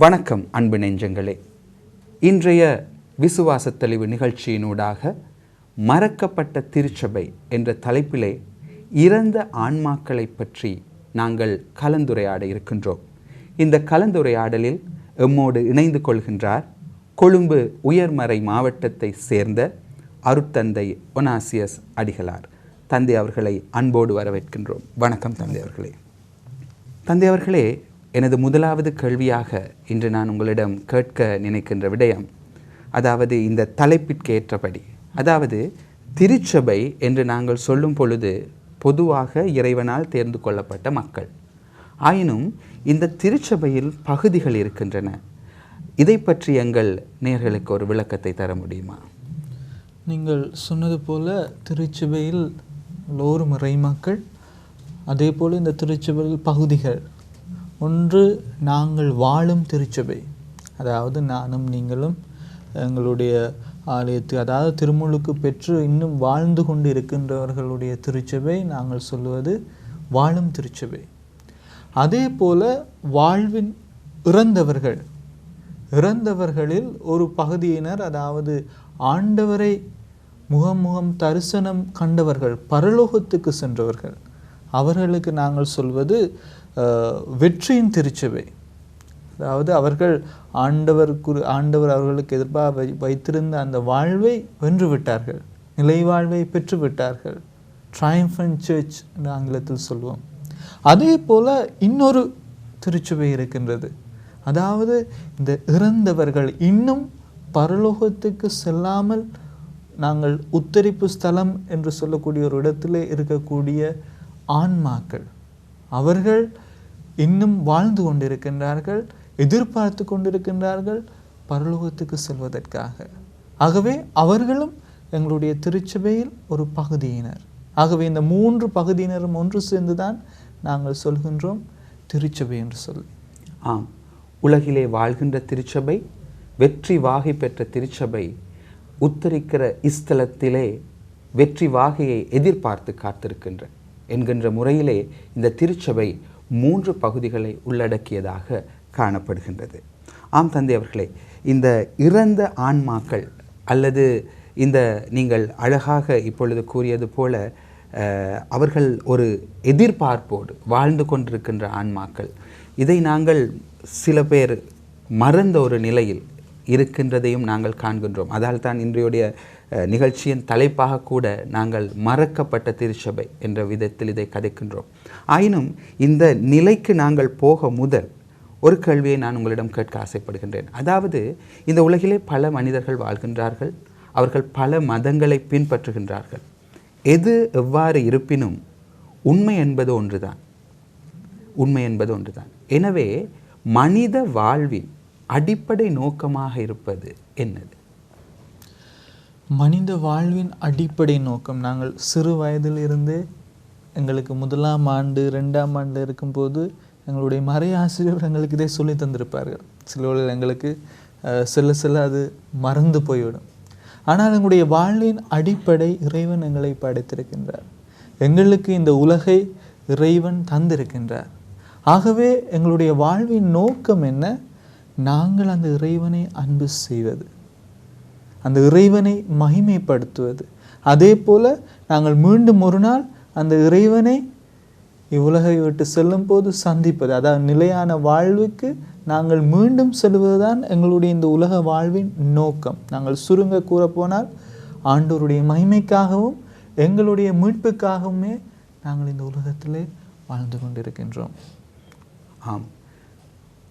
வணக்கம் அன்பு நெஞ்சங்களே. இன்றைய விசுவாச தெளிவு நிகழ்ச்சியினூடாக மறக்கப்பட்ட திருச்சபை என்ற தலைப்பிலே இறந்த ஆன்மாக்களை பற்றி நாங்கள் கலந்துரையாட இருக்கின்றோம். இந்த கலந்துரையாடலில் எம்மோடு இணைந்து கொள்கின்றார் கொழும்பு உயர்மறை மாவட்டத்தை சேர்ந்த அருட்தந்தை ஒனாசியஸ் அடிகளார். தந்தை அவர்களை அன்போடு வரவேற்கின்றோம். வணக்கம் தந்தை அவர்களே. தந்தை அவர்களே எனது முதலாவது கேள்வியாக இன்று நான் உங்களிடம் கேட்க நினைக்கின்ற விடயம் அதாவது இந்த தலைப்பிற்கு ஏற்றபடி அதாவது திருச்சபை என்று நாங்கள் சொல்லும் பொழுது பொதுவாக இறைவனால் தேர்ந்து கொள்ளப்பட்ட மக்கள். ஆயினும் இந்த திருச்சபையில் பகுதிகள் இருக்கின்றன. இதை பற்றி எங்கள் நேர்களுக்கு ஒரு விளக்கத்தை தர முடியுமா? நீங்கள் சொன்னது போல திருச்சபையில் லோரு முறை மக்கள் அதே போல் இந்த திருச்சபையில் பகுதிகள். ஒன்று நாங்கள் வாழும் திருச்சபை. அதாவது நானும் நீங்களும் எங்களுடைய ஆலயத்து அதாவது திருமுழுக்கு பெற்று இன்னும் வாழ்ந்து கொண்டு இருக்கின்றவர்களுடைய திருச்சபை நாங்கள் சொல்லுவது வாழும் திருச்சபை. அதே போல வாழ்வின் இறந்தவர்கள். இறந்தவர்களில் ஒரு பகுதியினர் அதாவது ஆண்டவரை முகம் முகம் தரிசனம் கண்டவர்கள் பரலோகத்துக்கு சென்றவர்கள். அவர்களுக்கு நாங்கள் சொல்வது வெற்றியின் திருச்சபை. அதாவது அவர்கள் ஆண்டவர் குறி ஆண்டவர் அவர்களுக்கு எதிர்ப்பாக வை வைத்திருந்த அந்த வாழ்வை வென்று விட்டார்கள் நிலை வாழ்வை பெற்று விட்டார்கள் சர்ச் என்று ஆங்கிலத்தில் சொல்வோம். அதே போல இன்னொரு திருச்சபை இருக்கின்றது. அதாவது இந்த இறந்தவர்கள் இன்னும் பரலோகத்துக்கு செல்லாமல் நாங்கள் உத்தரிப்பு ஸ்தலம் என்று சொல்லக்கூடிய ஒரு இடத்திலே இருக்கக்கூடிய ஆன்மாக்கள். அவர்கள் இன்னும் வாழ்ந்து கொண்டிருக்கின்றார்கள் எதிர்பார்த்து கொண்டிருக்கின்றார்கள் பரலோகத்துக்கு செல்வதற்காக. ஆகவே அவர்களும் எங்களுடைய திருச்சபையில் ஒரு பகுதியினர். ஆகவே இந்த மூன்று பகுதியினரும் ஒன்று சேர்ந்துதான் நாங்கள் சொல்கின்றோம் திருச்சபை என்று சொல்லி. ஆம். உலகிலே வாழ்கின்ற திருச்சபை வெற்றி வாகை பெற்ற திருச்சபை உத்தரிக்கிற இஸ்தலத்திலே வெற்றி வாகையை எதிர்பார்த்து காத்திருக்கின்ற என்கின்ற முறையிலே இந்த திருச்சபை மூன்று பகுதிகளை உள்ளடக்கியதாக காணப்படுகின்றது. ஆம் தந்தை அவர்களே இந்த இறந்த ஆன்மாக்கள் அல்லது இந்த நீங்கள் அழகாக இப்பொழுது கூறியது போல அவர்கள் ஒரு எதிர்பார்ப்போடு வாழ்ந்து கொண்டிருக்கின்ற ஆன்மாக்கள். இதை நாங்கள் சில பேர் மறந்த ஒரு நிலையில் இருக்கின்றதையும் நாங்கள் காண்கின்றோம். அதால் தான் இன்றையுடைய நிகழ்ச்சியின் தலைப்பாக கூட நாங்கள் மறக்கப்பட்ட திருச்சபை என்ற விதத்தில் இதை கதைக்கின்றோம். ஆயினும் இந்த நிலைக்கு நாங்கள் போக முதல் ஒரு கேள்வியை நான் உங்களிடம் கேட்க ஆசைப்படுகின்றேன். அதாவது இந்த உலகிலே பல மனிதர்கள் வாழ்கின்றார்கள் அவர்கள் பல மதங்களை பின்பற்றுகின்றார்கள். எது எவ்வாறு இருப்பினும் உண்மை என்பது ஒன்றுதான். உண்மை என்பது ஒன்றுதான். எனவே மனித வாழ்வின் அடிப்படை நோக்கமாக இருப்பது என்னது? மனித வாழ்வின் அடிப்படை நோக்கம். நாங்கள் சிறு வயதிலிருந்தே எங்களுக்கு முதலாம் ஆண்டு ரெண்டாம் ஆண்டு இருக்கும்போது எங்களுடைய மறை ஆசிரியர் எங்களுக்கு இதை சொல்லி தந்திருப்பார்கள். சில எங்களுக்கு சில சில அது மறந்து போய்விடும். ஆனால் எங்களுடைய வாழ்வின் அடிப்படை இறைவன் எங்களை படைத்திருக்கின்றார். எங்களுக்கு இந்த உலகை இறைவன் தந்திருக்கின்றார். ஆகவே எங்களுடைய வாழ்வின் நோக்கம் என்ன? நாங்கள் அந்த இறைவனை அன்பு செய்வது. அந்த இறைவனை மகிமைப்படுத்துவது. அதே போல் நாங்கள் மீண்டும் ஒரு நாள் அந்த இறைவனை இவ்வுலகை விட்டு செல்லும் போது சந்திப்பது. அதாவது நிலையான வாழ்வுக்கு நாங்கள் மீண்டும் செல்வதுதான் எங்களுடைய இந்த உலக வாழ்வின் நோக்கம். நாங்கள் சுருங்க கூறப்போனால் ஆண்டவருடைய மகிமைக்காகவும் எங்களுடைய மீட்புக்காகவுமே நாங்கள் இந்த உலகத்திலே வாழ்ந்து கொண்டிருக்கின்றோம். ஆம்.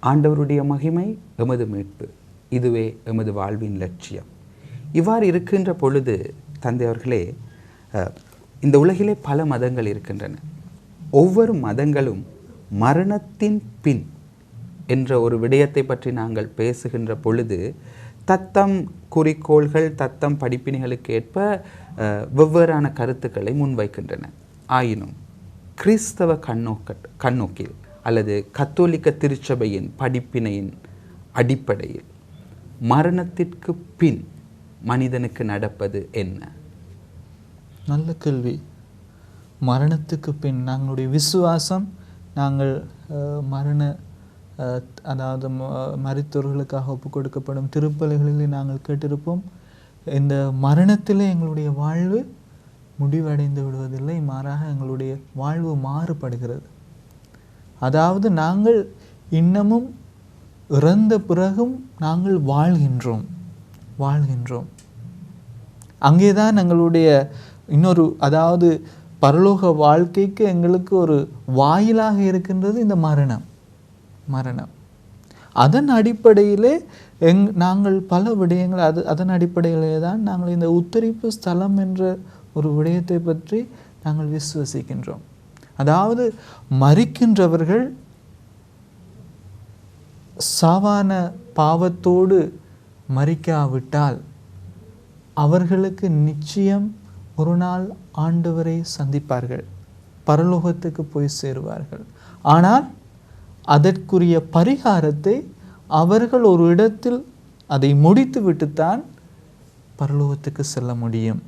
ஆண்டவருடைய மகிமை எமது மீட்பு. இதுவே எமது வாழ்வின் லட்சியம். இவ்வாறு இருக்கின்ற பொழுது தந்தை அவர்களே இந்த உலகிலே பல மதங்கள் இருக்கின்றன. ஒவ்வொரு மதங்களும் மரணத்தின் பின் என்ற ஒரு விடயத்தை பற்றி நாங்கள் பேசுகின்ற பொழுது தத்தம் குறிக்கோள்கள் தத்தம் படிப்பினைகளுக்கு ஏற்ப வெவ்வேறான கருத்துக்களை முன்வைக்கின்றன. ஆயினும் கிறிஸ்தவ கண்ணோக்க கண்ணோக்கில் அல்லது கத்தோலிக்க திருச்சபையின் படிப்பினையின் அடிப்படையில் மரணத்திற்கு பின் மனிதனுக்கு நடப்பது என்ன? நல்ல கேள்வி. மரணத்துக்கு பின் நாங்களுடைய விசுவாசம் நாங்கள் மரண அதாவது ம- ஒப்பு கொடுக்கப்படும் திருப்பலிகளிலே நாங்கள் கேட்டிருப்போம். இந்த மரணத்திலே எங்களுடைய வாழ்வு முடிவடைந்து விடுவதில்லை மாறாக எங்களுடைய வாழ்வு மாறுபடுகிறது. அதாவது நாங்கள் இன்னமும் இறந்த பிறகும் நாங்கள் வாழ்கின்றோம். வாழ்கின்றோம். அங்கேதான் எங்களுடைய இன்னொரு அதாவது பரலோக வாழ்க்கைக்கு எங்களுக்கு ஒரு வாயிலாக இருக்கின்றது இந்த மரணம். மரணம். அதன் அடிப்படையிலே எங் நாங்கள் பல விடயங்கள் அது அதன் அடிப்படையிலே தான் நாங்கள் இந்த உத்தரிப்பு ஸ்தலம் என்ற ஒரு விடயத்தை பற்றி நாங்கள் விசுவசிக்கின்றோம். அதாவது மறிக்கின்றவர்கள் சாவான பாவத்தோடு மறிக்காவிட்டால் அவர்களுக்கு நிச்சயம் ஒரு நாள் ஆண்டவரை சந்திப்பார்கள். பரலோகத்துக்கு போய் சேருவார்கள். ஆனால் அதற்குரிய பரிகாரத்தை அவர்கள் ஒரு இடத்தில் அதை முடித்து விட்டுத்தான் பரலோகத்துக்கு செல்ல முடியும்.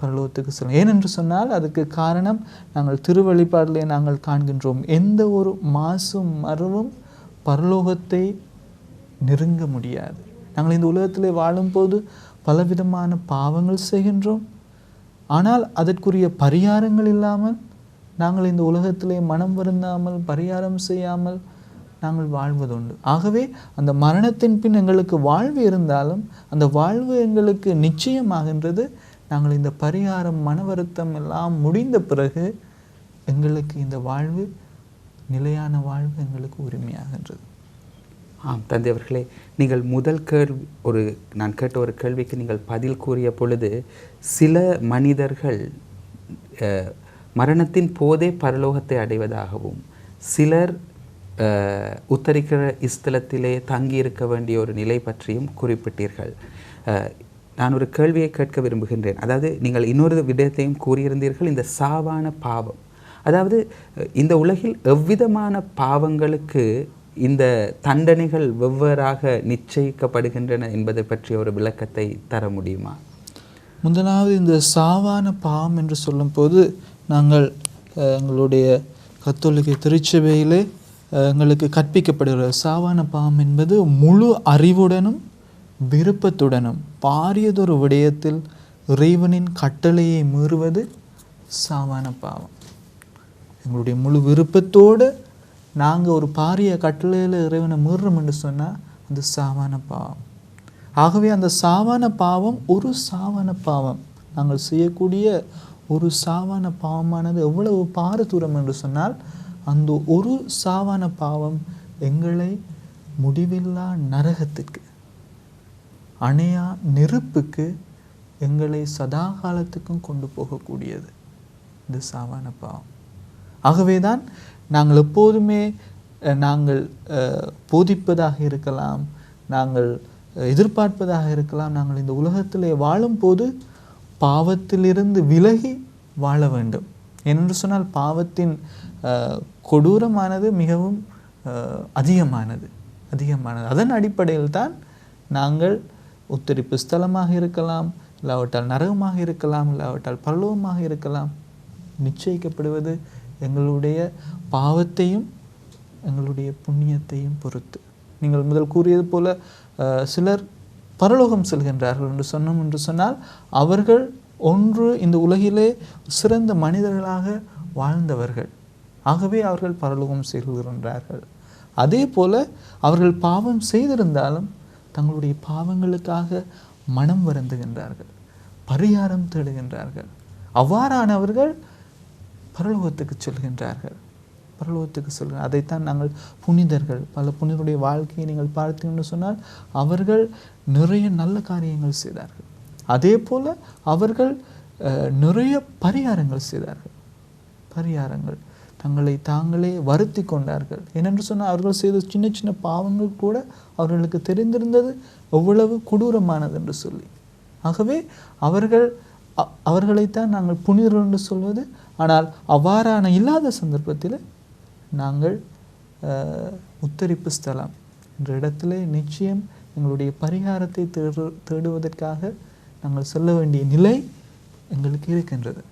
பரலோகத்துக்கு செல்லும் ஏனென்று சொன்னால் அதுக்கு காரணம் நாங்கள் திருவழிபாட்டிலே நாங்கள் காண்கின்றோம். எந்த ஒரு மாசும் மரவும் பரலோகத்தை நெருங்க முடியாது. நாங்கள் இந்த உலகத்திலே வாழும்போது பலவிதமான பாவங்கள் செய்கின்றோம். ஆனால் அதற்குரிய பரிகாரங்கள் இல்லாமல் நாங்கள் இந்த உலகத்திலே மனம் வருந்தாமல் பரிகாரம் செய்யாமல் நாங்கள் வாழ்வதுண்டு. ஆகவே அந்த மரணத்தின் பின் எங்களுக்கு வாழ்வு இருந்தாலும் அந்த வாழ்வு எங்களுக்கு நிச்சயமாகின்றது. நாங்கள் இந்த பரிகாரம் மன வருத்தம் எல்லாம் முடிந்த பிறகு எங்களுக்கு இந்த வாழ்வு நிலையான வாழ்வு எங்களுக்கு உரிமையாகின்றது. ஆம் தந்தை அவர்களே நீங்கள் முதல் கேள்வி ஒரு நான் கேட்ட ஒரு கேள்விக்கு நீங்கள் பதில் கூறிய பொழுது சில மனிதர்கள் மரணத்தின் போதே பரலோகத்தை அடைவதாகவும் சிலர் உத்தரிக்கிற இஸ்தலத்திலே தங்கியிருக்க வேண்டிய ஒரு நிலை பற்றியும் குறிப்பிட்டீர்கள். நான் ஒரு கேள்வியை கேட்க விரும்புகின்றேன். அதாவது நீங்கள் இன்னொரு விடயத்தையும் கூறியிருந்தீர்கள் இந்த சாவான பாவம். அதாவது இந்த உலகில் எவ்விதமான பாவங்களுக்கு இந்த தண்டனைகள் வெவ்வேறாக நிச்சயிக்கப்படுகின்றன என்பதை பற்றிய ஒரு விளக்கத்தை தர முடியுமா? முதலாவது இந்த சாவான பாவம் என்று சொல்லும்போது நாங்கள் எங்களுடைய கத்தோலிக்க திருச்சபையிலே எங்களுக்கு கற்பிக்கப்படுகிற சாவான பாவம் என்பது முழு அறிவுடனும் விருப்பத்துடனும் பாரியதொரு விடயத்தில் இறைவனின் கட்டளையை மீறுவது சாவான பாவம். எங்களுடைய முழு விருப்பத்தோடு நாங்கள் ஒரு பாரிய கட்டளையில் இறைவனை மீறுறோம் என்று சொன்னால் அது சாவான பாவம். ஆகவே அந்த சாவான பாவம் ஒரு சாவான பாவம். நாங்கள் செய்யக்கூடிய ஒரு சாவான பாவமானது எவ்வளவு பாரதூரம் என்று சொன்னால் அந்த ஒரு சாவான பாவம் எங்களை முடிவில்லா நரகத்துக்கு அணையா நெருப்புக்கு எங்களை சதா காலத்துக்கும் கொண்டு போகக்கூடியது. இந்த சாவான பாவம். ஆகவே தான் நாங்கள் எப்போதுமே நாங்கள் போதிப்பதாக இருக்கலாம் நாங்கள் எதிர்பார்ப்பதாக இருக்கலாம் நாங்கள் இந்த உலகத்திலே வாழும்போது பாவத்திலிருந்து விலகி வாழ வேண்டும். என்று சொன்னால் பாவத்தின் கொடூரமானது மிகவும் அதிகமானது அதிகமானது. அதன் அடிப்படையில் தான் நாங்கள் உத்தரிப்பு ஸ்தலமாக இருக்கலாம் இல்லாவிட்டால் நரகமாக இருக்கலாம் இல்லாவிட்டால் பல்லவமாக இருக்கலாம் நிச்சயிக்கப்படுவது எங்களுடைய பாவத்தையும் எங்களுடைய புண்ணியத்தையும் பொறுத்து. நீங்கள் முதல் கூறியது போல அஹ், சிலர் பரலோகம் செல்கின்றார்கள் என்று சொன்னோம் என்று சொன்னால் அவர்கள் ஒன்று இந்த உலகிலே சிறந்த மனிதர்களாக வாழ்ந்தவர்கள். ஆகவே அவர்கள் பரலோகம் செல்கின்றார்கள். அதே போல அவர்கள் பாவம் செய்திருந்தாலும் தங்களுடைய பாவங்களுக்காக மனம் வருந்துகின்றார்கள். பரிகாரம் தேடுகின்றார்கள். அவ்வாறானவர்கள் பரலோகத்துக்கு செல்கின்றார்கள். பரலோகத்துக்கு சொல்கிறேன் அதைத்தான் நாங்கள் புனிதர்கள் பல புனிதருடைய வாழ்க்கையை நீங்கள் பார்த்தீங்கன்னு சொன்னால் அவர்கள் நிறைய நல்ல காரியங்கள் செய்தார்கள். அதே போல அவர்கள் நிறைய பரிகாரங்கள் செய்தார்கள். பரிகாரங்கள் தங்களை தாங்களே வருத்தி கொண்டார்கள். ஏனென்று சொன்னால் அவர்கள் செய்த சின்ன சின்ன பாவங்கள் கூட அவர்களுக்கு தெரிந்திருந்தது எவ்வளவு கொடூரமானது என்று சொல்லி. ஆகவே அவர்கள் அ- அவர்களைத்தான் நாங்கள் புனிதர் என்று சொல்வது ஆனால் அவ்வாறான இல்லாத சந்தர்ப்பத்தில் நாங்கள் உத்தரிப்பு ஸ்தலம். என்ற இடத்துல நிச்சயம் எங்களுடைய பரிகாரத்தை தேடு தேடுவதற்காக நாங்கள் சொல்ல வேண்டிய நிலை எங்களுக்கு இருக்கின்றது.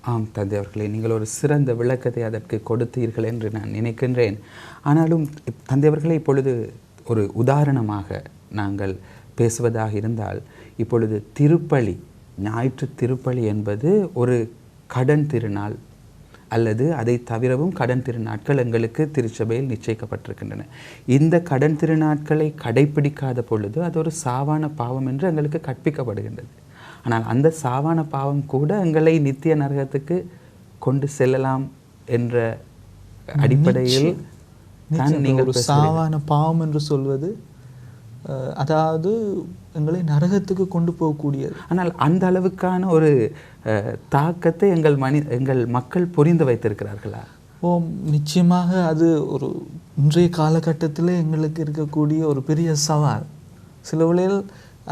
ஆம் தந்தை அவர்களே நீங்கள் ஒரு சிறந்த விளக்கத்தை அதற்கு கொடுத்தீர்கள் என்று நான் நினைக்கின்றேன். ஆனாலும் இப்- தந்தை அவர்களே இப்பொழுது ஒரு உதாரணமாக நாங்கள் பேசுவதாக இருந்தால் இப்பொழுது திருப்பலி ஞாயிற்று திருப்பலி என்பது ஒரு கடன் திருநாள் அல்லது அதை தவிரவும் கடன் திருநாட்கள் எங்களுக்கு திருச்சபையில் நிச்சயிக்கப்பட்டிருக்கின்றன. இந்த கடன் திருநாட்களை கடைப்பிடிக்காத பொழுது அது ஒரு சாவான பாவம் என்று எங்களுக்கு கற்பிக்கப்படுகின்றது. ஆனால் அந்த சாவான பாவம் கூட எங்களை நித்திய நரகத்துக்கு கொண்டு செல்லலாம் என்ற அடிப்படையில் தான் நீங்கள் ஒரு. சாவான பாவம் என்று சொல்வது அதாவது எங்களை நரகத்துக்கு கொண்டு போகக்கூடியது. ஆனால் அந்த அளவுக்கான ஒரு தாக்கத்தை எங்கள் மனி எங்கள் மக்கள் புரிந்து வைத்திருக்கிறார்களா? ஓ நிச்சயமாக அது ஒரு இன்றைய காலகட்டத்தில் எங்களுக்கு இருக்கக்கூடிய ஒரு பெரிய சவால். சில வேளையில்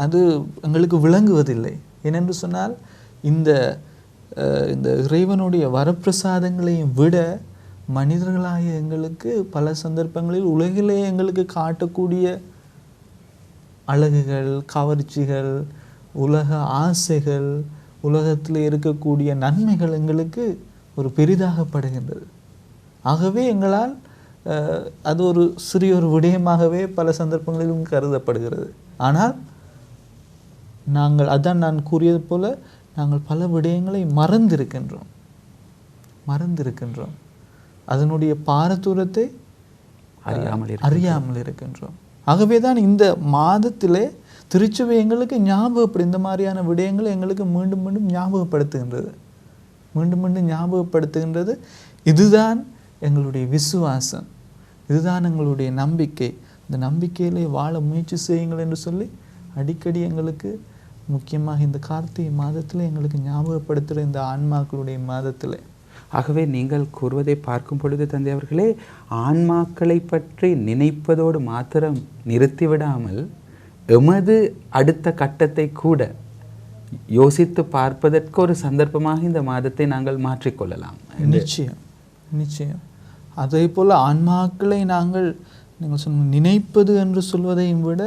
அது எங்களுக்கு விளங்குவதில்லை. ஏனென்று சொன்னால் இந்த இந்த இறைவனுடைய வரப்பிரசாதங்களையும் விட மனிதர்களாகிய எங்களுக்கு பல சந்தர்ப்பங்களில் உலகிலே எங்களுக்கு காட்டக்கூடிய அழகுகள் கவர்ச்சிகள் உலக ஆசைகள் உலகத்தில் இருக்கக்கூடிய நன்மைகள் எங்களுக்கு ஒரு பெரிதாகப்படுகின்றது. ஆகவே எங்களால் அது ஒரு சிறிய ஒரு விடயமாகவே பல சந்தர்ப்பங்களிலும் கருதப்படுகிறது. ஆனால் நாங்கள் அதான் நான் கூறியது போல நாங்கள் பல விடயங்களை மறந்திருக்கின்றோம். மறந்திருக்கின்றோம். அதனுடைய பாரதூரத்தை அறியாமல் அறியாமல் இருக்கின்றோம். ஆகவே தான் இந்த மாதத்திலே திருச்சபை எங்களுக்கு ஞாபகப்படு இந்த மாதிரியான விடயங்களை எங்களுக்கு மீண்டும் மீண்டும் ஞாபகப்படுத்துகின்றது. மீண்டும் மீண்டும் ஞாபகப்படுத்துகின்றது. இதுதான் எங்களுடைய விசுவாசம். இதுதான் எங்களுடைய நம்பிக்கை. இந்த நம்பிக்கையிலே வாழ முயற்சி செய்யுங்கள் என்று சொல்லி அடிக்கடி எங்களுக்கு முக்கியமாக இந்த கார்த்திகை மாதத்தில் எங்களுக்கு ஞாபகப்படுத்துகிற இந்த ஆன்மாக்களுடைய மாதத்தில் ஆகவே நீங்கள் கூறுவதை பார்க்கும் பொழுது தந்தை அவர்களே ஆன்மாக்களை பற்றி நினைப்பதோடு மாத்திரம் நிறுத்திவிடாமல் எமது அடுத்த கட்டத்தை கூட யோசித்து பார்ப்பதற்கு ஒரு சந்தர்ப்பமாக இந்த மாதத்தை நாங்கள் மாற்றிக்கொள்ளலாம் நிச்சயம் நிச்சயம். அதே போல் ஆன்மாக்களை நாங்கள் நீங்கள் சொன்ன நினைப்பது என்று சொல்வதையும் விட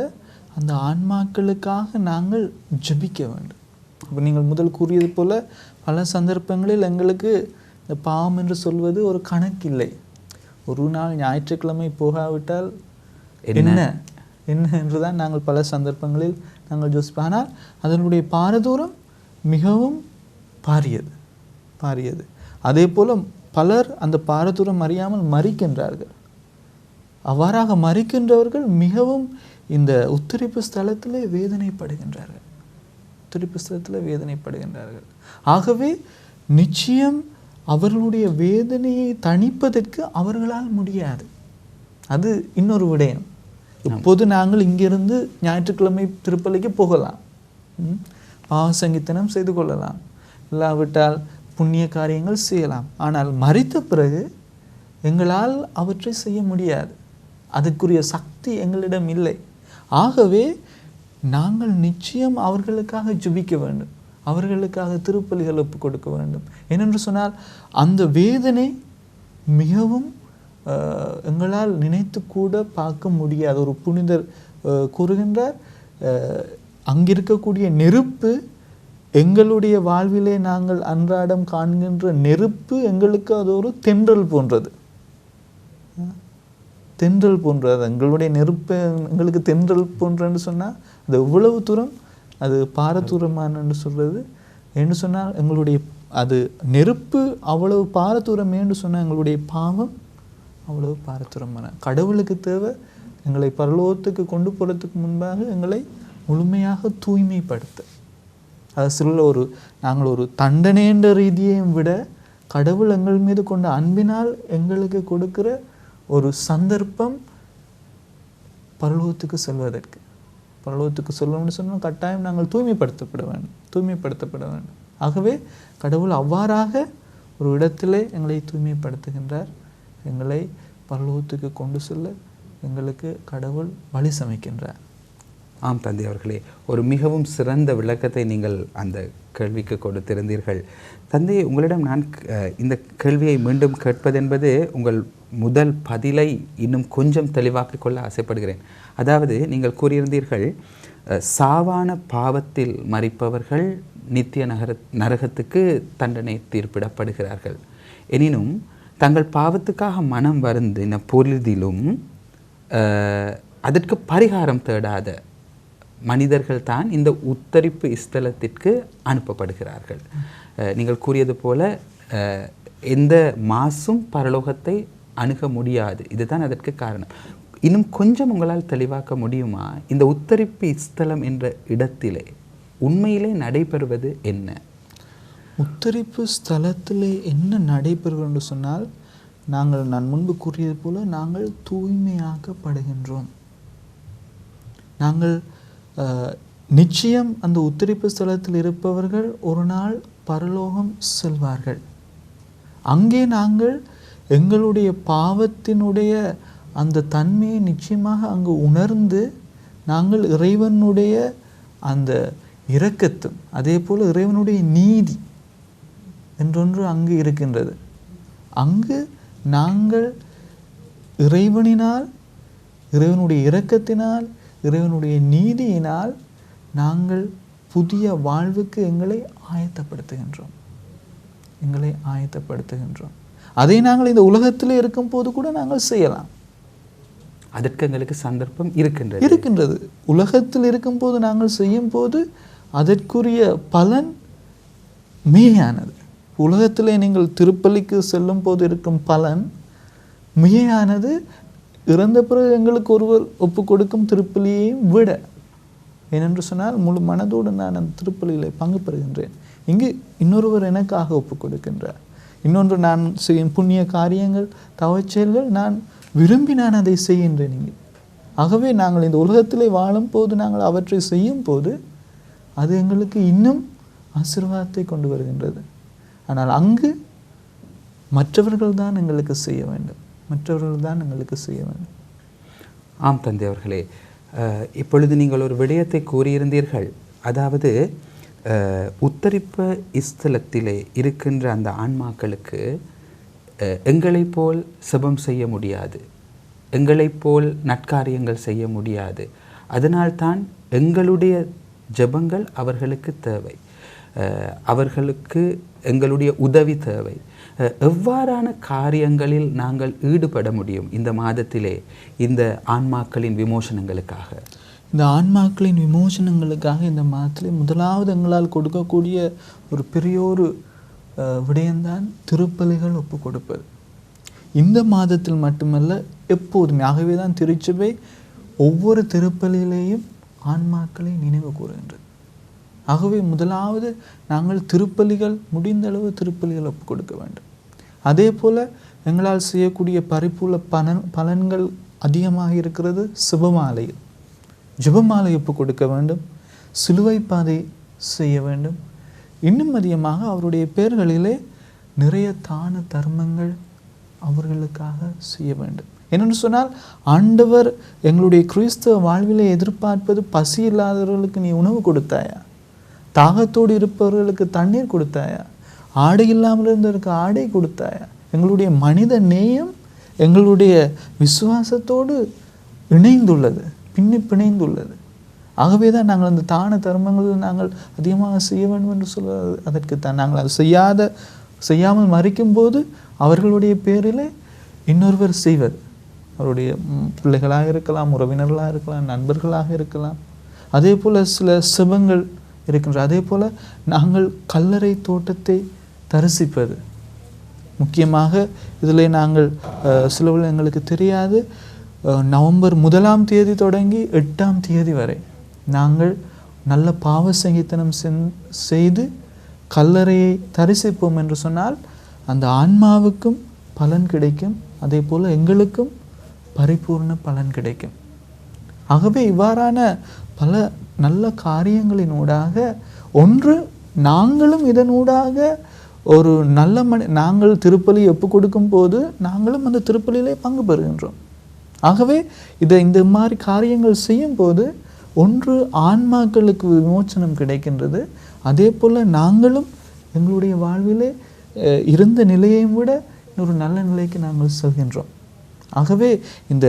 அந்த ஆன்மாக்களுக்காக நாங்கள் ஜெபிக்க வேண்டும். இப்போ நீங்கள் முதல் கூறியது போல பல சந்தர்ப்பங்களில் எங்களுக்கு இந்த பாவம் என்று சொல்வது ஒரு கணக்கில்லை. ஒரு நாள் ஞாயிற்றுக்கிழமை போகாவிட்டால் என்ன? என்ன? என்றுதான் நாங்கள் பல சந்தர்ப்பங்களில் நாங்கள் யோசிப்போம். ஆனால் அதனுடைய பாரதூரம் மிகவும் பாரியது பாரியது. அதே போல பலர் அந்த பாரதூரம் அறியாமல் மறிக்கின்றார்கள். அவ்வாறாக மறிக்கின்றவர்கள் மிகவும் இந்த உத்தரிப்பு ஸ்தலத்திலே வேதனைப்படுகின்றார்கள். உத்தரிப்பு ஸ்தலத்தில் வேதனைப்படுகின்றார்கள். ஆகவே நிச்சயம் அவர்களுடைய வேதனையை தணிப்பதற்கு அவர்களால் முடியாது. அது இன்னொரு விடயம். இப்போது நாங்கள் இங்கிருந்து ஞாயிற்றுக்கிழமை திருப்பலைக்கு போகலாம். ம்? செய்து கொள்ளலாம். இல்லாவிட்டால் புண்ணிய காரியங்கள் செய்யலாம். ஆனால் மறித்த பிறகு எங்களால் அவற்றை செய்ய முடியாது. அதற்குரிய சக்தி எங்களிடம் இல்லை. ஆகவே நாங்கள் நிச்சயம் அவர்களுக்காக ஜுபிக்க வேண்டும். அவர்களுக்காக திருப்பலிகள் ஒப்பு கொடுக்க வேண்டும். ஏனென்று சொன்னால் அந்த வேதனை மிகவும் எங்களால் நினைத்து கூட பார்க்க முடியாது. ஒரு புனிதர் கூறுகின்றார் அங்கிருக்கக்கூடிய நெருப்பு எங்களுடைய வாழ்விலே நாங்கள் அன்றாடம் காண்கின்ற நெருப்பு எங்களுக்கு அது ஒரு தென்றல் போன்றது. தென்றல் போன்றது. எங்களுடைய நெருப்பு எங்களுக்கு தென்றல் போன்றன்னு சொன்னால் அது எவ்வளவு தூரம் அது பாரதூரமானன்னு சொல்கிறது என்று சொன்னால் எங்களுடைய அது நெருப்பு அவ்வளவு பாரதூரம் என்று சொன்னால் எங்களுடைய பாவம் அவ்வளவு பாரதூரமான. கடவுளுக்கு தேவை எங்களை பரலோகத்துக்கு கொண்டு போகிறதுக்கு முன்பாக எங்களை முழுமையாக தூய்மைப்படுத்த. அது சில ஒரு நாங்கள் ஒரு தண்டனைன்ற ரீதியையும் விட கடவுள் எங்கள் மீது கொண்ட அன்பினால் எங்களுக்கு கொடுக்கிற ஒரு சந்தர்ப்பம் பரலோகத்துக்கு செல்வதற்கு. பரலோகத்துக்கு சொல்லணும்னு சொன்னால் கட்டாயம் நாங்கள் தூய்மைப்படுத்தப்பட வேண்டும் தூய்மைப்படுத்தப்பட வேண்டும் ஆகவே கடவுள் அவ்வாறாக ஒரு இடத்திலே எங்களை தூய்மைப்படுத்துகின்றார். எங்களை பரலோகத்துக்கு கொண்டு செல்ல எங்களுக்கு கடவுள் வழி சமைக்கின்றார். ஆம் தந்தை அவர்களே ஒரு மிகவும் சிறந்த விளக்கத்தை நீங்கள் அந்த கேள்விக்கு கொடுத்திருந்தீர்கள். தந்தை உங்களிடம் நான் இந்த கேள்வியை மீண்டும் கேட்பதென்பது உங்கள் முதல் பதிலை இன்னும் கொஞ்சம் தெளிவாக்கிக் கொள்ள ஆசைப்படுகிறேன். அதாவது நீங்கள் கூறியிருந்தீர்கள் சாவான பாவத்தில் மறிப்பவர்கள் நித்திய நகர நரகத்துக்கு தண்டனை தீர்ப்பிடப்படுகிறார்கள். எனினும் தங்கள் பாவத்துக்காக மனம் வருந்தின பொழுதிலும் அதற்கு பரிகாரம் தேடாத மனிதர்கள் தான் இந்த உத்தரிப்பு ஸ்தலத்திற்கு அனுப்பப்படுகிறார்கள். நீங்கள் கூறியது போல எந்த மாசும் பரலோகத்தை அணுக முடியாது. இதுதான் அதற்கு காரணம். இன்னும் கொஞ்சம் உங்களால் தெளிவாக்க முடியுமா? இந்த உத்தரிப்பு ஸ்தலம் என்ற இடத்திலே உண்மையிலே நடைபெறுவது என்ன? உத்தரிப்பு ஸ்தலத்திலே என்ன நடைபெறும் என்று சொன்னால் நாங்கள் நான் முன்பு கூறியது போல நாங்கள் தூய்மையாக்கப்படுகின்றோம். நாங்கள் நிச்சயம் அந்த உத்தரிப்பு ஸ்தலத்தில் இருப்பவர்கள் ஒரு நாள் பரலோகம் செல்வார்கள். அங்கே நாங்கள் எங்களுடைய பாவத்தினுடைய அந்த தன்மையை நிச்சயமாக அங்கு உணர்ந்து நாங்கள் இறைவனுடைய அந்த இரக்கத்தும் அதே போல் இறைவனுடைய நீதி என்றொன்று அங்கு இருக்கின்றது. அங்கு நாங்கள் இறைவனினால் இறைவனுடைய இரக்கத்தினால் இறைவனுடைய நீதியினால் நாங்கள் புதிய வாழ்வுக்கு எங்களை ஆயத்தப்படுத்துகின்றோம். எங்களை ஆயத்தப்படுத்துகின்றோம். அதை நாங்கள் இந்த உலகத்தில் இருக்கும்போது கூட நாங்கள் செய்யலாம். அதற்கு எங்களுக்கு சந்தர்ப்பம் இருக்கின்றது. இருக்கின்றது. உலகத்தில் இருக்கும்போது நாங்கள் செய்யும் போது அதற்குரிய பலன் மிகையானது. உலகத்திலே நீங்கள் திருப்பலிக்கு செல்லும் போது இருக்கும் பலன் மிகையானது. இறந்த பிறகு எங்களுக்கு ஒருவர் ஒப்பு கொடுக்கும் திருப்பலியையும் விட. ஏனென்று சொன்னால் முழு மனதோடு நான் அந்த திருப்பலியில் பங்கு பெறுகின்றேன். இங்கு இன்னொருவர் எனக்காக ஒப்பு கொடுக்கின்றார். இன்னொன்று நான் செய்யும் புண்ணிய காரியங்கள் தவச்செயல்கள் நான் விரும்பி நான் அதை செய்கின்றேன் நீங்கள் ஆகவே நாங்கள் இந்த உலகத்திலே வாழும் போது நாங்கள் அவற்றை செய்யும் போது அது எங்களுக்கு இன்னும் ஆசீர்வாதத்தை கொண்டு வருகின்றது. ஆனால் அங்கு மற்றவர்கள் தான் எங்களுக்கு செய்ய வேண்டும். மற்றவர்கள் தான் எங்களுக்கு செய்ய வேண்டும். ஆம் தந்தை அவர்களே இப்பொழுது நீங்கள் ஒரு விடயத்தை கூறியிருந்தீர்கள். அதாவது உத்தரிப்ப இஸ்தலத்திலே இருக்கின்ற அந்த ஆன்மாக்களுக்கு எங்களைப் போல் செபம் செய்ய முடியாது. எங்களைப் போல் நற்காரியங்கள் செய்ய முடியாது. அதனால்தான் எங்களுடைய ஜெபங்கள் அவர்களுக்கு தேவை. அவர்களுக்கு எங்களுடைய உதவி தேவை. எவ்வாறான காரியங்களில் நாங்கள் ஈடுபட முடியும் இந்த மாதத்திலே இந்த ஆன்மாக்களின் விமோசனங்களுக்காக? இந்த ஆன்மாக்களின் விமோசனங்களுக்காக இந்த மாதத்திலே முதலாவது எங்களால் கொடுக்கக்கூடிய ஒரு பெரிய ஒரு விடயம்தான் திருப்பலிகள் ஒப்பு கொடுப்பது. இந்த மாதத்தில் மட்டுமல்ல எப்போதுமே. ஆகவே தான் திருச்சபை ஒவ்வொரு திருப்பலியிலேயும் ஆன்மாக்களை நினைவு கூறுகின்றது. ஆகவே முதலாவது நாங்கள் திருப்பலிகள் முடிந்த அளவு திருப்பலிகள் ஒப்பு கொடுக்க வேண்டும். அதே போல் எங்களால் செய்யக்கூடிய பரிப்புள்ள பலன் பலன்கள் அதிகமாக இருக்கிறது சிவமாலையில். ஜபமாலை ஒப்பு கொடுக்க வேண்டும் சிலுவை பாதை செய்ய வேண்டும். இன்னும் அதிகமாக அவருடைய பெயர்களிலே நிறைய தான தர்மங்கள் அவர்களுக்காக செய்ய வேண்டும். என்னென்னு சொன்னால் ஆண்டவர் எங்களுடைய கிறிஸ்தவ வாழ்விலே எதிர்பார்ப்பது பசி இல்லாதவர்களுக்கு நீ உணவு கொடுத்தாயா? தாகத்தோடு இருப்பவர்களுக்கு தண்ணீர் கொடுத்தாயா? ஆடை இல்லாமல் இருந்தவருக்கு ஆடை கொடுத்தாயா? எங்களுடைய மனித நேயம் எங்களுடைய விசுவாசத்தோடு இணைந்துள்ளது. பின்னி பிணைந்துள்ளது. ஆகவே தான் நாங்கள் அந்த தான தர்மங்களில் நாங்கள் அதிகமாக செய்ய வேண்டும் என்று சொல்வது. அதற்கு தான் நாங்கள் அது செய்யாத செய்யாமல் மறிக்கும்போது அவர்களுடைய பேரிலே இன்னொருவர் செய்வது அவருடைய பிள்ளைகளாக இருக்கலாம் உறவினர்களாக இருக்கலாம் நண்பர்களாக இருக்கலாம். அதே போல் சில சிவங்கள் இருக்கின்ற அதே போல் நாங்கள் கல்லறை தோட்டத்தை தரிசிப்பது. முக்கியமாக இதில் நாங்கள் சிலவில் எங்களுக்கு தெரியாது. நவம்பர் முதலாம் தேதி தொடங்கி எட்டாம் தேதி வரை நாங்கள் நல்ல பாவ சங்கீதனம் செய்து கல்லறையை தரிசிப்போம் என்று சொன்னால் அந்த ஆன்மாவுக்கும் பலன் கிடைக்கும். அதே போல் எங்களுக்கும் பரிபூர்ண பலன் கிடைக்கும். ஆகவே இவ்வாறான பல நல்ல காரியங்களினூடாக ஒன்று நாங்களும் இதனூடாக ஒரு நல்ல மனி நாங்கள் திருப்பலி ஒப்பு கொடுக்கும் போது நாங்களும் அந்த திருப்பலியிலே பங்கு பெறுகின்றோம். ஆகவே இதை இந்த மாதிரி காரியங்கள் செய்யும் போது ஒன்று ஆன்மாக்களுக்கு விமோச்சனம் கிடைக்கின்றது. அதே போல் நாங்களும் எங்களுடைய வாழ்விலே அஹ், இருந்த நிலையையும் விட இன்னொரு நல்ல நிலைக்கு நாங்கள் செல்கின்றோம். ஆகவே இந்த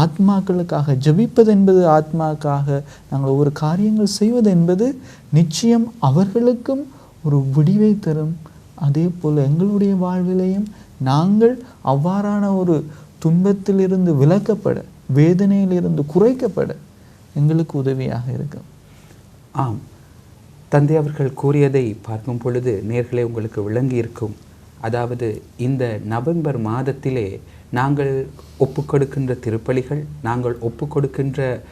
ஆத்மாக்களுக்காக ஜபிப்பது என்பது ஆத்மாக்காக நாங்கள் ஒவ்வொரு காரியங்கள் செய்வது என்பது நிச்சயம் அவர்களுக்கும் ஒரு விடிவை தரும். அதே போல் எங்களுடைய வாழ்விலையும் நாங்கள் அவ்வாறான ஒரு துன்பத்திலிருந்து விலக்கப்பட வேதனையிலிருந்து குறைக்கப்பட எங்களுக்கு உதவியாக இருக்கும். ஆம். தந்தை அவர்கள் கூறியதை பார்க்கும் பொழுது நேர்களே உங்களுக்கு விளங்கி இருக்கும். அதாவது இந்த நவம்பர் மாதத்திலே நாங்கள் ஒப்புக்கொடுக்கின்ற திருப்பலிகள் நாங்கள் ஒப்புக்கொடுக்கின்ற கொடுக்கின்ற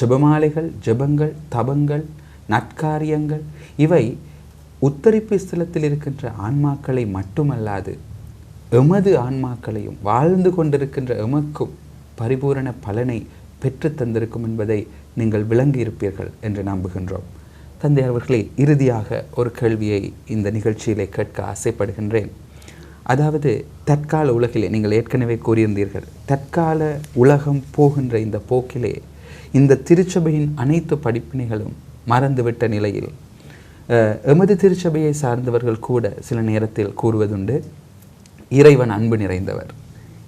ஜெபமாலைகள் ஜெபங்கள் தபங்கள் நற்காரியங்கள் இவை உத்தரிப்பு ஸ்தலத்தில் இருக்கின்ற ஆன்மாக்களை மட்டுமல்லாது எமது ஆன்மாக்களையும் வாழ்ந்து கொண்டிருக்கின்ற எமக்கும் பரிபூரண பலனை பெற்று தந்திருக்கும் என்பதை நீங்கள் விளங்கியிருப்பீர்கள் என்று நம்புகின்றோம். தந்தை அவர்களே இறுதியாக ஒரு கேள்வியை இந்த நிகழ்ச்சியிலே கேட்க ஆசைப்படுகின்றேன். அதாவது தற்கால உலகிலே நீங்கள் ஏற்கனவே கூறியிருந்தீர்கள் தற்கால உலகம் போகின்ற இந்த போக்கிலே இந்த திருச்சபையின் அனைத்து படிப்பினைகளும் மறந்துவிட்ட நிலையில் அஹ், எமது திருச்சபையை சார்ந்தவர்கள் கூட சில நேரத்தில் கூறுவதுண்டு இறைவன் அன்பு நிறைந்தவர்.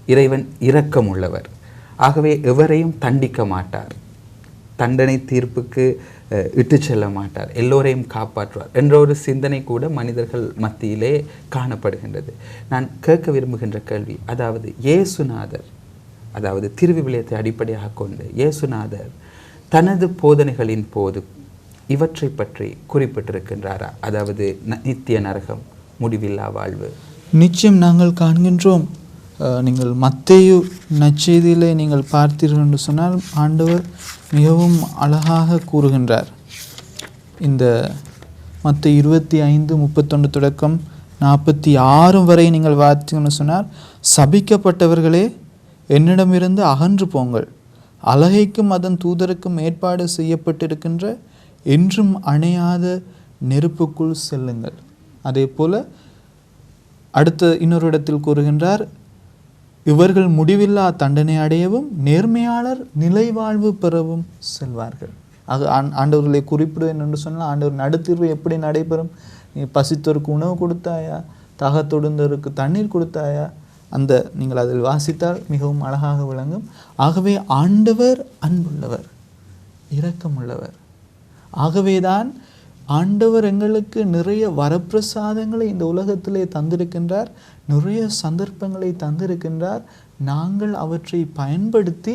இறைவன் இரக்கம் உள்ளவர் ஆகவே எவரையும் தண்டிக்க மாட்டார். தண்டனை தீர்ப்புக்கு இட்டு செல்ல மாட்டார். எல்லோரையும் காப்பாற்றுவார் என்ற ஒரு சிந்தனை கூட மனிதர்கள் மத்தியிலே காணப்படுகின்றது. நான் கேட்க விரும்புகின்ற கேள்வி அதாவது இயேசுநாதர் அதாவது திருவிவிலியத்தை அடிப்படையாக கொண்டு இயேசுநாதர் தனது போதனைகளின் போது இவற்றை பற்றி குறிப்பிட்டிருக்கின்றாரா? அதாவது ந- நித்திய நரகம் முடிவில்லா வாழ்வு நிச்சயம் நாங்கள் காண்கின்றோம். நீங்கள் மத்தேயு நச்செய்தியிலே நீங்கள் பார்த்தீர்கள் என்று சொன்னால் ஆண்டவர் மிகவும் அழகாக கூறுகின்றார். இந்த மற்ற இருபத்தி ஐந்து முப்பத்தொன்று தொடக்கம் நாற்பத்தி ஆறு வரை நீங்கள் பார்த்தீங்கன்னு சொன்னால் சபிக்கப்பட்டவர்களே என்னிடமிருந்து அகன்று போங்கள். அழகைக்கும் அதன் தூதருக்கும் ஏற்பாடு செய்யப்பட்டிருக்கின்ற என்றும் அணையாத நெருப்புக்குள் செல்லுங்கள். அதே போல் அடுத்த இன்னொரு இடத்தில் கூறுகின்றார் இவர்கள் முடிவில்லா தண்டனை அடையவும் நேர்மையாளர் நிலைவாழ்வு பெறவும் செல்வார்கள். ஆக ஆண்டவர்களை குறிப்பிடுவேன் என்று சொன்னால் ஆண்டவர் நடுத்தீர்வு எப்படி நடைபெறும்? நீ பசித்தோருக்கு உணவு கொடுத்தாயா? தாகத்தொடுந்தோருக்கு தண்ணீர் கொடுத்தாயா? அந்த நீங்கள் அதில் வாசித்தால் மிகவும் அழகாக விளங்கும். ஆகவே ஆண்டவர் அன்புள்ளவர் இரக்கமுள்ளவர். ஆகவேதான் ஆண்டவர் எங்களுக்கு நிறைய வரப்பிரசாதங்களை இந்த உலகத்திலே தந்திருக்கின்றார் நிறைய சந்தர்ப்பங்களை தந்திருக்கின்றார். நாங்கள் அவற்றை பயன்படுத்தி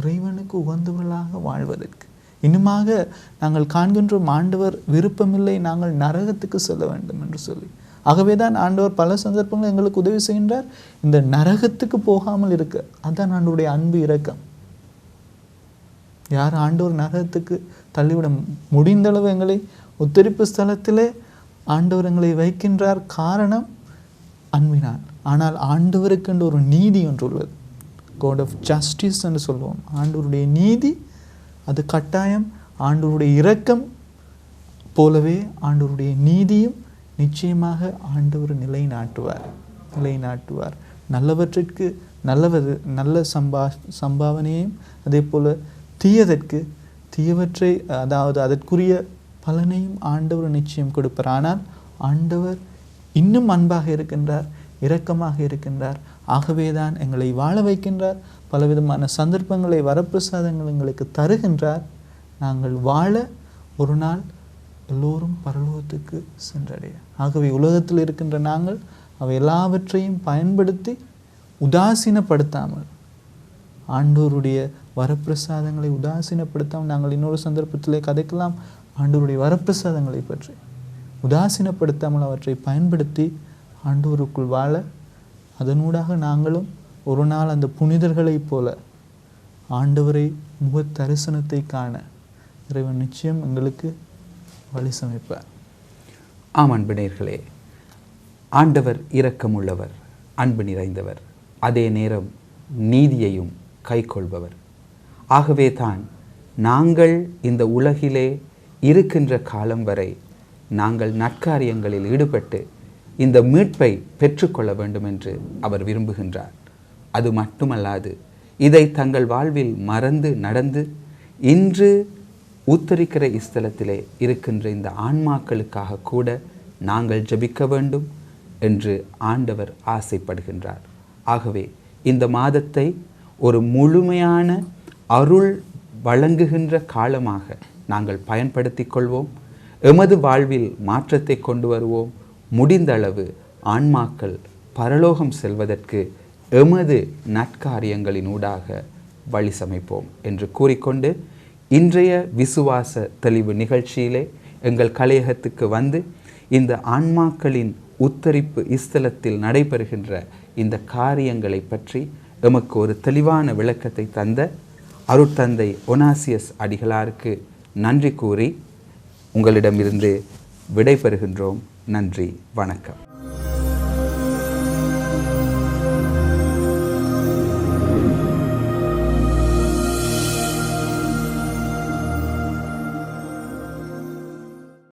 இறைவனுக்கு உகந்தவர்களாக வாழ்வதற்கு. இன்னுமாக நாங்கள் காண்கின்றோம் ஆண்டவர் விருப்பமில்லை நாங்கள் நரகத்துக்கு செல்ல வேண்டும் என்று சொல்லி. ஆகவேதான் ஆண்டவர் பல சந்தர்ப்பங்கள் எங்களுக்கு உதவி செய்கின்றார். இந்த நரகத்துக்கு போகாமல் இருக்க அதான் ஆண்டவருடைய அன்பு இரக்கம். யார் ஆண்டவர் நரகத்துக்கு தள்ளிவிட முடிந்தளவு எங்களை உத்தரிப்பு ஸ்தலத்திலே ஆண்டவர் எங்களை வைக்கின்றார் காரணம் அன்பினால். ஆனால் ஆண்டவருக்கு என்று ஒரு நீதி ஒன்று உள்ளது. கோட் ஆஃப் ஜஸ்டிஸ் என்று சொல்லுவோம் ஆண்டவருடைய நீதி அது கட்டாயம். ஆண்டவருடைய இரக்கம் போலவே ஆண்டவருடைய நீதியும் நிச்சயமாக ஆண்டவர் நிலைநாட்டுவார். நிலைநாட்டுவார். நல்லவற்றிற்கு நல்லவது நல்ல சம்பா சம்பாவனையும் அதே போல் தீயதற்கு தீயவற்றை அதாவது அதற்குரிய பலனையும் ஆண்டவர் நிச்சயம் கொடுப்பார். ஆனால் ஆண்டவர் இன்னும் அன்பாக இருக்கின்றார் இரக்கமாக இருக்கின்றார். ஆகவே தான் எங்களை வாழ வைக்கின்றார். பலவிதமான சந்தர்ப்பங்களை வரப்பிரசாதங்கள் எங்களுக்கு தருகின்றார். நாங்கள் வாழ ஒரு நாள் எல்லோரும் பரலோகத்துக்கு சென்றடைய. ஆகவே உலகத்தில் இருக்கின்ற நாங்கள் அவை எல்லாவற்றையும் பயன்படுத்தி உதாசீனப்படுத்தாமல் ஆண்டோருடைய வரப்பிரசாதங்களை உதாசீனப்படுத்தாமல் நாங்கள் இன்னொரு சந்தர்ப்பத்திலே கதைக்கலாம். ஆண்டவருடைய வரப்பிரசாதங்களை பற்றி உதாசீனப்படுத்தாமல் அவற்றை பயன்படுத்தி ஆண்டவருக்குள் வாழ அதனூடாக நாங்களும் ஒரு நாள் அந்த புனிதர்களைப் போல ஆண்டவரை முக தரிசனத்தை காண இறைவன் நிச்சயம் எங்களுக்கு வழி சமைப்பார். ஆம் அன்பினர்களே ஆண்டவர் இரக்கமுள்ளவர் அன்பு நிறைந்தவர் அதே நேரம் நீதியையும் கைக்கொள்பவர். ஆகவே தான் நாங்கள் இந்த உலகிலே இருக்கின்ற காலம் வரை நாங்கள் நற்காரியங்களில் ஈடுபட்டு இந்த மீட்பை பெற்றுக்கொள்ள வேண்டும் என்று அவர் விரும்புகின்றார். அது மட்டுமல்லாது இதை தங்கள் வாழ்வில் மறந்து நடந்து இன்று உத்தரிக்கிற இஸ்தலத்திலே இருக்கின்ற இந்த ஆன்மாக்களுக்காக கூட நாங்கள் ஜபிக்க வேண்டும் என்று ஆண்டவர் ஆசைப்படுகின்றார். ஆகவே இந்த மாதத்தை ஒரு முழுமையான அருள் வழங்குகின்ற காலமாக நாங்கள் பயன்படுத்தி கொள்வோம் எமது வாழ்வில் மாற்றத்தை கொண்டு வருவோம். முடிந்த அளவு ஆன்மாக்கள் பரலோகம் செல்வதற்கு எமது நற்காரியங்களினூடாக வழி சமைப்போம் என்று கூறிக்கொண்டு இன்றைய விசுவாச தெளிவு நிகழ்ச்சியிலே எங்கள் கலையகத்துக்கு வந்து இந்த ஆன்மாக்களின் உத்தரிப்பு இஸ்தலத்தில் நடைபெறுகின்ற இந்த காரியங்களை பற்றி எமக்கு ஒரு தெளிவான விளக்கத்தை தந்த அருட்தந்தை ஒனாசியஸ் அடிகளாருக்கு நன்றி கூறி உங்களிடமிருந்து விடைபெறுகின்றோம். நன்றி. வணக்கம்.